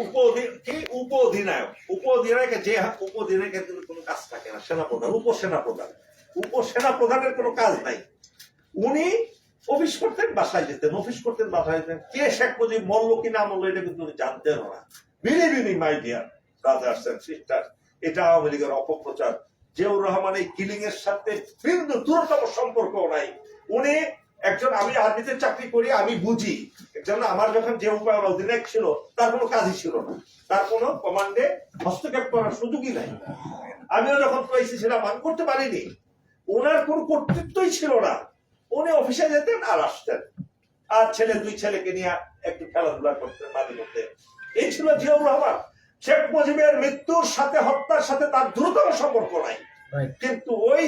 উপ কি উপ অধিনায়ক উপ অধিনায়ক যে উপ অধিনায়কের কিন্তু কোনো কাজ থাকে না, সেনাপ্রধান উপসেনা প্রধান উপসেনা প্রধানের কোনো কাজ নাই। উনি অফিস করতেন, বাসায় যেতেন, অফিস করতেন, বাসায় যেতেন। কে শেখ মুজিব মল্ল কি না মল্ল এটা কিন্তু জানতেন না। Believe in my dear brothers and sister এটা আওয়ামী লীগের অপপ্রচার। জিয়াউর রহমান এই কিলিং এর সাথে বিন্দু দূরতম সম্পর্ক নাই। উনি একজন আমি আর্মিতে চাকরি করি আমি বুঝি। একজন আমার যখন যে উপায় অধিনায়ক ছিল তার কোনো কাজই ছিল না। তার কোনো কমান্ডে হস্তক্ষেপ করার সুযোগই নাই। আমিও যখন পাইছি ছিলাম আমি করতে পারিনি। ওনার কোনো কর্তৃত্বই ছিল না। উনি অফিসে যেতেন আর আসতেন। আর ছেলে দুই ছেলেকে নিয়ে একটু খেলাধুলা করতেন মাঝে মধ্যে। এই ছিল জিয়াউর রহমান। শেখ মুজিবের মৃত্যুর সাথে হত্যার সাথে তার দ্রুততম সম্পর্ক নাই। কিন্তু ওই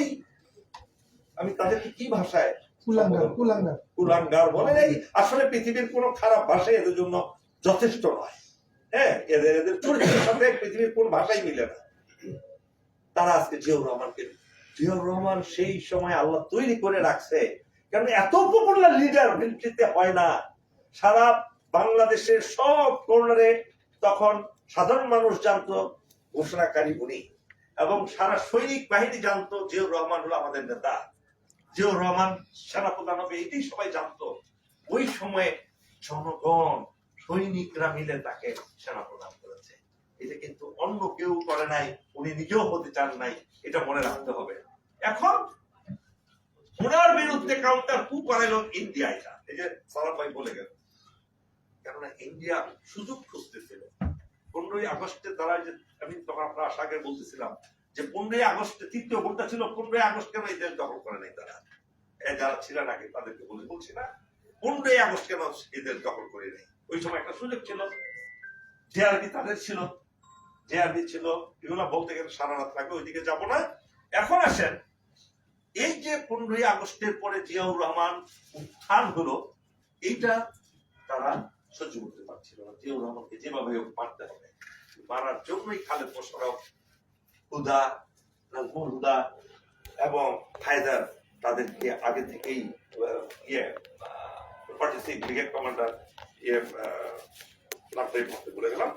আমি তাদেরকে কি ভাষায় কুলাঙ্গার এই আসলে পৃথিবীর কোনো খারাপ ভাষা এদের জন্য যথেষ্ট নয়। হ্যাঁ এদের এদের চরিত্রের সাথে পৃথিবীর কোন ভাষাই মিলে না। তারা আজকে জিয়াউর রহমানকে জিয়াউর রহমান সেই সময় আল্লাহ তৈরি করে রাখছে। কারণ এত পপুলার লিডার মিলিটারিতে হয় না। সারা বাংলাদেশের সব কর্নারে তখন সাধারণ মানুষ জানতো, ঘোষণাকারী উনি। এবং সারা সৈনিক বাহিনী জানতো, জিয়াউর রহমান হলো আমাদের নেতা। জিয়াউর রহমান সেনাপ্রধান হবে এটাই সবাই জানতো। ওই সময়ে জনগণ, সৈনিকরা মিলে তাকে সেনাপ্রধান করেছে। এটা কিন্তু অন্য কেউ করে নাই, উনি নিজেও হতে চান নাই, এটা মনে রাখতে হবে। এখন ওনার বিরুদ্ধে কাউন্টার কু করাইল ইন্ডিয়া এটা এই যে সালাম ভাই বলে গেল। কেননা ইন্ডিয়া সুযোগ খুঁজতেছিল। পনেরোই আগস্টে তারা যে আমি তখন আপনার আগে বলতেছিলাম যে পনেরোই আগস্টে তৃতীয় ভোটটা ছিল, পনেরোই আগস্ট কেন এই দেশ দখল করে নাই তারা? যারা ছিলেন আগে তাদেরকে বলে বলছি না, পনেরোই আগস্ট কেন এদের দখল করে নেই ওই সময় একটা সুযোগ ছিল। যে জেআরবি তাদের ছিল। যে জেআরবি ছিল। এগুলো বলতে গেলে সারা রাত লাগবে, ওইদিকে যাব না। এখন আসেন। এই যে পনেরোই আগস্টের পরে জিয়াউর রহমান উত্থান হলো, এইটা তারা সহ্য করতে পারছিল না। জিয়াউর রহমানকে যেভাবে মারতে হবে। মারার জন্যই খালেদ মোশারফ হুদা হুদা এবং হায়দার তাদেরকে আগে থেকেই ইয়ে পার্টিসি ব্রিগেড কমান্ডার ইয়ে ভুলে গেলাম।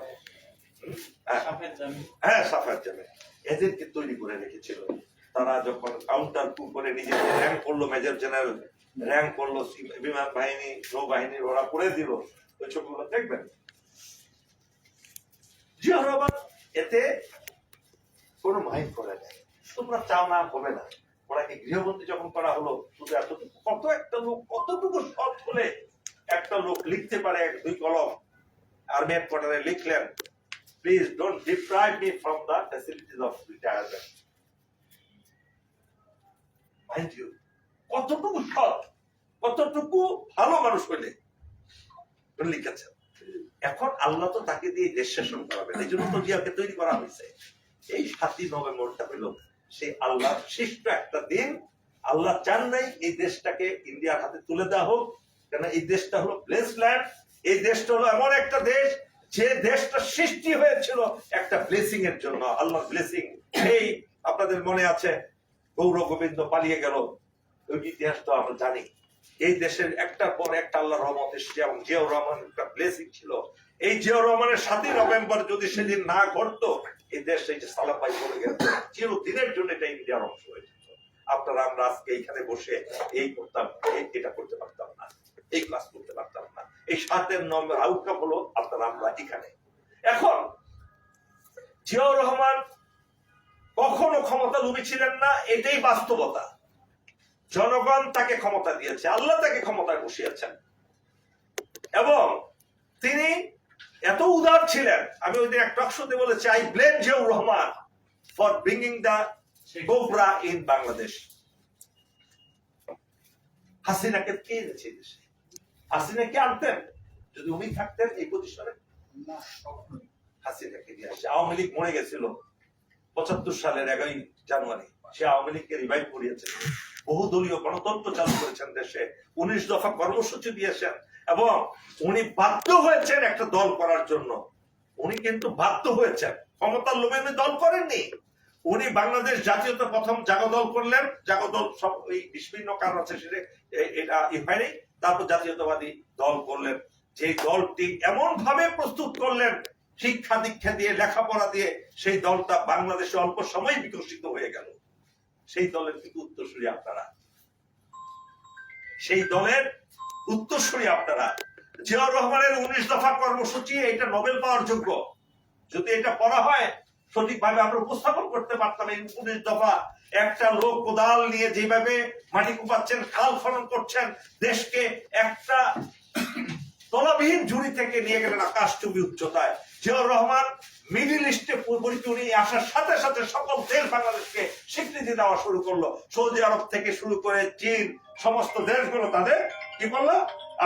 হ্যাঁ, জামে এদেরকে তৈরি করে রেখেছিল। তারা যখন কাউন্টার কু করে নিজেদের র্যাঙ্ক করল মেজর জেনারেল র্যাঙ্ক করল বিমান বাহিনী নৌবাহিনীর ওরা করে দিল। ওই ছবিগুলো দেখবেন? জিয়া রহমান এতে কোনো মাইন্ড করে নাই। তোমরা চাও না হবে না। ওনাকে গৃহবন্দী যখন করা হলো, শুধু এতটুকু, কত একটা লোক, কতটুকু সৎ হলে একটা লোক লিখতে পারে এক দুই কলম? আর্মি হেডকোয়ার্টারে লিখলেন please don't deprive me from the facilities of retirement mind you কতটুকু সৎ, কতটুকু ভালো মানুষ হইলে? লিখেছেন। এখন আল্লাহ তো তাকে দিয়ে দেশ শাসন করাবেন, এই জন্য তো জিয়াকে তৈরি করা হয়েছে। এই সাতই নভেম্বরটা হইল সেই আল্লাহর শ্রেষ্ঠ একটা দিন। আল্লাহ চান নাই এই দেশটাকে ইন্ডিয়ার হাতে তুলে দেওয়া হোক। কেন এই দেশটা হলো ব্লেস ল্যান্ড এই দেশটা হলো এমন একটা দেশ, যে দেশটা সৃষ্টি হয়েছিল একটা ব্লেসিং এর জন্য। আল্লাহ ব্লেসিং এই আপনাদের মনে আছে গৌর গোবিন্দ পালিয়ে গেল। ওই ইতিহাস তো আমরা জানি। এই দেশের একটার পর একটা আল্লাহ রহমত এসছে এবং জিয়াউর রহমান একটা ব্লেসিং ছিল। এই জিয়াউর রহমানের সাতই নভেম্বর যদি সেদিন না ঘটতো এই দেশ এই যে সালাম ভাই বলে গেছে, চিরদিনের জন্য এটা ইন্ডিয়ার অংশ আপনারা, আমরা আজকে এইখানে বসে এই করতাম এটা করতে পারতাম না, এই ক্লাস করতে পারতাম না। এই সাতের নম্বর আউটকাম হলো আপনারা, আমরা এখানে। এখন, জিয়াউর রহমান কখনো ক্ষমতা লুবি ছিলেন না, এটাই বাস্তবতা। জনগণ তাকে ক্ষমতা দিয়েছে, আল্লাহ তাকে ক্ষমতায় বসিয়েছেন। এবং তিনি এত উদার ছিলেন। আমি ওই দিন এক টকশোতে বলেছি I blame Ziaur Rahman for bringing the Gobra in Bangladesh হাসিনাকে কে এনেছে দেশে? হাসিনা কে আনতেন? যদি উনি থাকতেন এই প্রতিষ্ঠানে? হাসিনাকে নিয়ে আসছে আওয়ামী লীগ মরে গেছিল পঁচাত্তর সালের এগারোই জানুয়ারি। সে আওয়ামী লীগকে রিভাইভ করিয়েছে। বহু দলীয় গণতন্ত্র চালু করেছেন দেশে। উনিশ দফা কর্মসূচি দিয়েছেন। এবং উনি বাধ্য হয়েছেন একটা দল করার জন্য। উনি কিন্তু বাধ্য হয়েছেন। ক্ষমতার লোভে উনি দল করেননি। উনি বাংলাদেশ জাতীয়তা প্রথম জাগদল করলেন। জাগদল সব এই বিভিন্ন কারণ আছে সেটা ই হয়নি। তারপর জাতীয়তাবাদী দল করলেন। যে দলটি এমন ভাবে প্রস্তুত করলেন, শিক্ষা দীক্ষা দিয়ে, লেখাপড়া দিয়ে, সেই দলটা বাংলাদেশে অল্প সময় বিকশিত হয়ে গেল। সেই দলের কিন্তু উত্তরসূরি আপনারা। সেই দলের উত্তরসূরি আপনারা। জিয়াউর রহমানের উনিশ দফা কর্মসূচি এটা নোবেল পাওয়ার যোগ্য। যদি এটা পড়া হয়, সঠিকভাবে আমরা উপস্থাপন করতে পারতাম এই উনিশ দফা। একটা লোক কোদাল নিয়ে যেভাবে মাটি কুপাচ্ছেন, খাল খনন করছেন, দেশকে একটা তলাবিহীন ঝুড়ি থেকে নিয়ে গেলেন আকাশ আকাশচুম্বী উচ্চতায়। জিয়াউর রহমান মিডিল ইস্টে উনি আসার সাথে সাথে সকল দেশ বাংলাদেশকে স্বীকৃতি দেওয়া শুরু করল। সৌদি আরব থেকে শুরু করে চীন, সমস্ত দেশগুলো তাদের কি করল?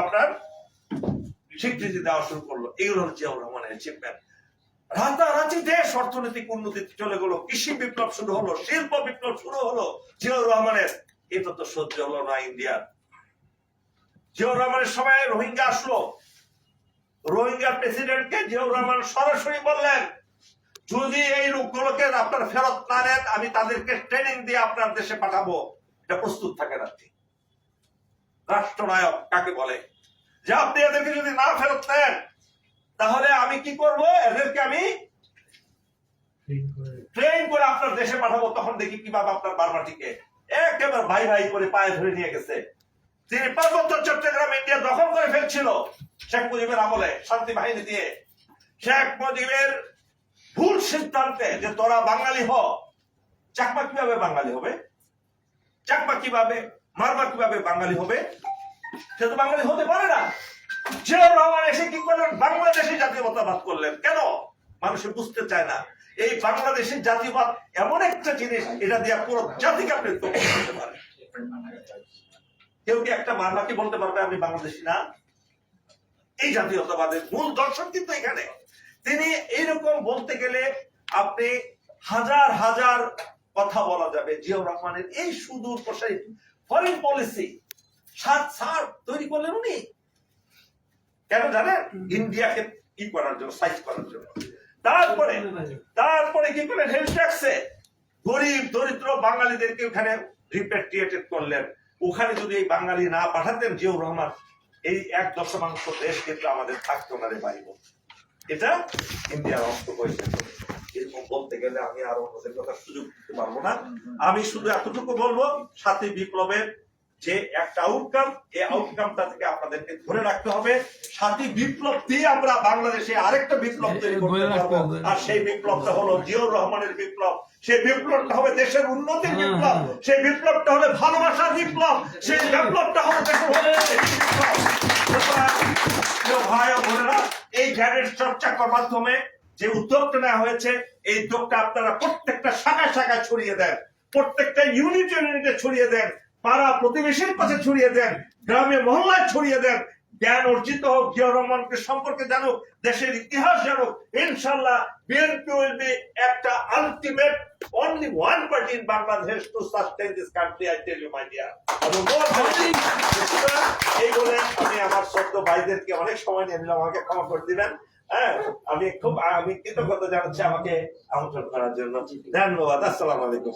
আপনার স্বীকৃতি দেওয়া শুরু করল। এগুলো জিয়াউর রহমানের রাতারাতি দেশ, অর্থনৈতিক উন্নতিতে চলে গেল। কৃষি বিপ্লব শুরু হলো, শিল্প বিপ্লব শুরু হলো জিয়াউর রহমানের। এটা তো সহ্য হলো না ইন্ডিয়ার। জিয়াউর রহমানের সময় রোহিঙ্গা আসলো। রোহিঙ্গা প্রেসিডেন্টকে জিয়াউর রহমান সরাসরি বললেন, যদি এই লোকগুলোকে আপনার ফেরত না নেন, আমি তাদেরকে ট্রেনিং দিয়ে আপনার দেশে পাঠাবো। এটা প্রস্তুত থাকেন আপনি রাষ্ট্রনায়ক কাকে বলে? যে আপনি এদেরকে যদি না ফেরত নেন তাহলে আমি কি করব? এদেরকে আমি ট্রেন করে আপনার দেশে পাঠাবো তখন দেখি কীভাবে আপনার বারবাটিকে একেবারে ভাই ভাই করে পায়ে ধরে নিয়ে গেছে। তিনি পার্বত্য চট্টগ্রাম ইন্ডিয়া দখল করে ফেলছিল। শেখ মুজিবের আমলে শান্তি বাহিনী দিয়ে। শেখ মুজিবের ভুল সিদ্ধান্তে যে তোরা বাঙালি হ চাকমা কীভাবে বাঙালি হবে? চাকমা কীভাবে মারমা কীভাবে বাঙালি হবে? সে তো বাঙালি হতে পারে না। জিয়াউর রহমান এসে কি করলেন? বাংলাদেশি জাতীয়তাবাদ করলেন। কেন? মানুষ বুঝতে চায় না। এই বাংলাদেশের জাতীয়বাদ এমন একটা জিনিস, এটা দিয়ে পুরো জাতিকে আপনি করতে পারেন। কেউ কি একটা মারমাকে বলতে পারবে আমি বাংলাদেশি না? এই জাতীয়তাবাদের মূল দর্শন কিন্তু এখানে। তিনি এইরকম বলতে গেলে আপনি হাজার হাজার কথা বলা যাবে। জিয়াউর রহমানের এই সুদূর প্রসারী ফরেন পলিসি সাত সার তৈরি করলেন উনি। কেন জানেন? ইন্ডিয়াকে কি করার জন্য সাইজ করার জন্য। তারপরে তারপরে কি করলেন? হেলথ ট্যাক্সে গরিব দরিদ্র বাঙালিদেরকে ওখানে রিপেট্রিয়েটেড করলেন। ওখানে যদি এই বাঙালি না পাঠাতেন জিয়াউর রহমান এই এক দশমাংশ দেশ কিন্তু আমাদের থাকতো না রে বাইব এটা ইন্ডিয়ার অস্ত হয়েছে। গেলে আমি আর অন্যদের কথা সুযোগ দিতে পারব না। আমি শুধু এতটুকু বলব সাথে বিপ্লবের যে একটা আউটকাম এই আউটকামটা থেকে আপনাদেরকে ধরে রাখতে হবে। সাথী বিপ্লব দিয়ে আমরা বাংলাদেশে আরেকটা বিপ্লব তৈরি করতে পারব। আর সেই বিপ্লবটা হলো জিয়াউর রহমানের বিপ্লব। সেই বিপ্লবটা হবে দেশের উন্নতির বিপ্লব। সেই বিপ্লবটা হলে ভালোবাসার বিপ্লব। সেই বিপ্লবটা হবে দেশের ভাই বোনেরা এই জ্ঞানের চর্চা করার মাধ্যমে যে উদ্যোগটা নেওয়া হয়েছে এই উদ্যোগটা আপনারা প্রত্যেকটা শাখায় শাখায় ছড়িয়ে দেন প্রত্যেকটা ইউনিট ইউনিটে ছড়িয়ে দেন পাড়া প্রতিবেশীর কাছে ছড়িয়ে দেন গ্রামে মহল্লায় ছড়িয়ে দেন জ্ঞান অর্জিত হোক জিয়াউর রহমানকে সম্পর্কে জানুক দেশের ইতিহাস জানুক ইনশাল্লাহ বিএনপি উইল বি একটা ultimate Bangladesh to sustain this country, I tell you, my dear. এবং more than- সুতরাং এই বলে আমি আমার সদ্য ভাইদেরকে অনেক সময় নিয়ে নিলাম আমাকে ক্ষমা করে দিবেন হ্যাঁ আমি খুব আমি কৃতজ্ঞতা জানাচ্ছি আমাকে আমন্ত্রণ করার জন্য। ধন্যবাদ আসসালাম আলাইকুম।